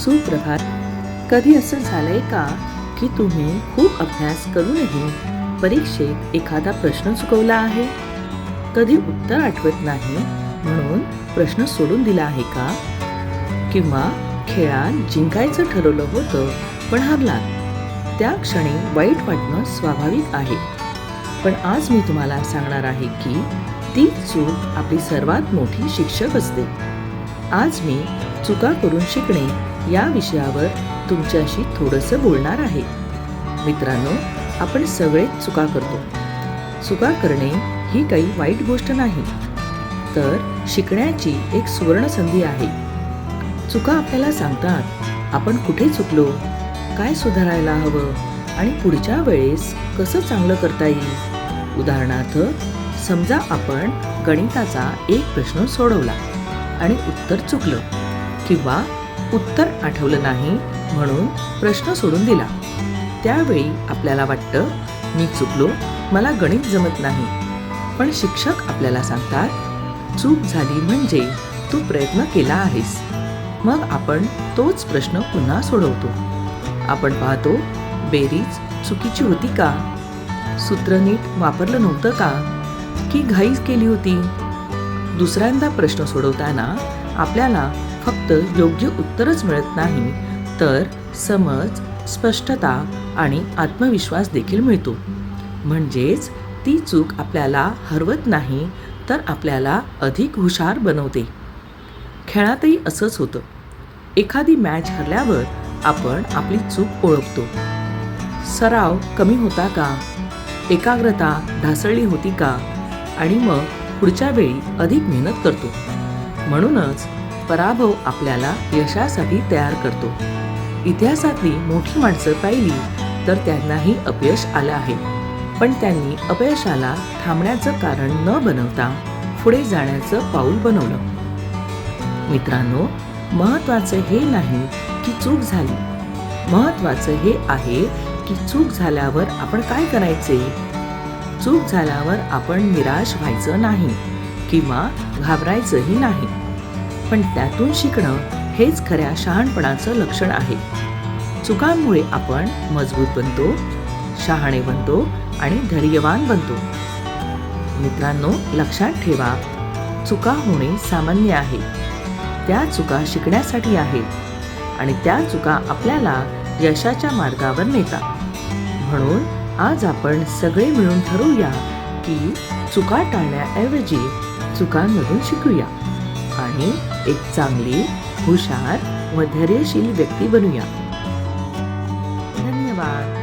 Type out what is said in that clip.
सुप्रभात. कधी असं झालंय का की तुम्ही खूप अभ्यास करूनही परीक्षेत एखादा प्रश्न चुकवला आहे? कधी उत्तर आठवत नाही म्हणून प्रश्न सोडून दिला आहे का? किंवा खेळात जिंकायचं ठरवलं होतं पण हरलात त्या क्षणी वाईट वाटणं स्वाभाविक आहे. पण आज मी तुम्हाला सांगणार आहे की ती चूक आपली सर्वात मोठी शिक्षक असते. आज मी चुका करून शिकणे या विषयावर तुमच्याशी थोडंसं बोलणार आहे. मित्रांनो आपण सगळेच चुका करतो. चुका करणे ही काही वाईट गोष्ट नाही. तर शिकण्याची एक सुवर्ण संधी आहे. चुका आपल्याला सांगतात आपण कुठे चुकलो काय सुधारायला हवं आणि पुढच्या वेळेस कसं चांगलं करता येईल? उदाहरणार्थ समजा आपण गणिताचा एक प्रश्न सोडवला आणि उत्तर चुकलं किंवा उत्तर आठवलं नाही म्हणून प्रश्न सोडून दिला. त्यावेळी आपल्याला वाटतं मी चुकलो मला गणित जमत नाही. पण शिक्षक आपल्याला सांगतात चूक झाली म्हणजे तू प्रयत्न केला आहेस. मग आपण तोच प्रश्न पुन्हा सोडवतो. आपण पाहतो बेरीज चुकीची होती का? सूत्र नीट वापरलं नव्हतं का? की घाईच केली होती? दुसऱ्यांदा प्रश्न सोडवताना आपल्याला फक्त योग्य उत्तरच मिळत नाही तर समज स्पष्टता आणि आत्मविश्वास देखील मिळतो. म्हणजेच ती चूक आपल्याला हरवत नाही तर आपल्याला अधिक हुशार बनवते. खेळातही असंच होतं. एखादी मॅच हरल्यावर आपण आपली चूक ओळखतो. सराव कमी होता का? एकाग्रता ढासळली होती का? आणि मग पुढच्या वेळी अधिक मेहनत करतो. म्हणूनच पराभव आपल्याला यशासाठी तयार करतो. इतिहासातली मोठी माणसं पाहिली तर त्यांनाही अपयश आलं आहे. पण त्यांनी अपयशाला थांबण्याचं कारण न बनवता पुढे जाण्याचं पाऊल बनवलं. मित्रांनो महत्वाचं हे नाही की चूक झाली. महत्वाचं हे आहे की चूक झाल्यावर आपण काय करायचे? चूक झाल्यावर आपण निराश व्हायचं नाही किंवा घाबरायचंही नाही. पण त्यातून शिकणं हेच खऱ्या शहाणपणाचं लक्षण आहे. चुकांमुळे आपण मजबूत बनतो शहाणे बनतो आणि धैर्यवान बनतो. मित्रांनो लक्षात ठेवा चुका होणे सामान्य आहे. त्या चुका शिकण्यासाठी आहेत आणि त्या चुका आपल्याला यशाच्या मार्गावर नेतात. म्हणून आज आपण सगळे मिळून ठरवूया की चुका टाळण्याऐवजी चुकांमधून शिकूया. आणि एक चांगली हुशार व धैर्यशील व्यक्ती बनूया. धन्यवाद.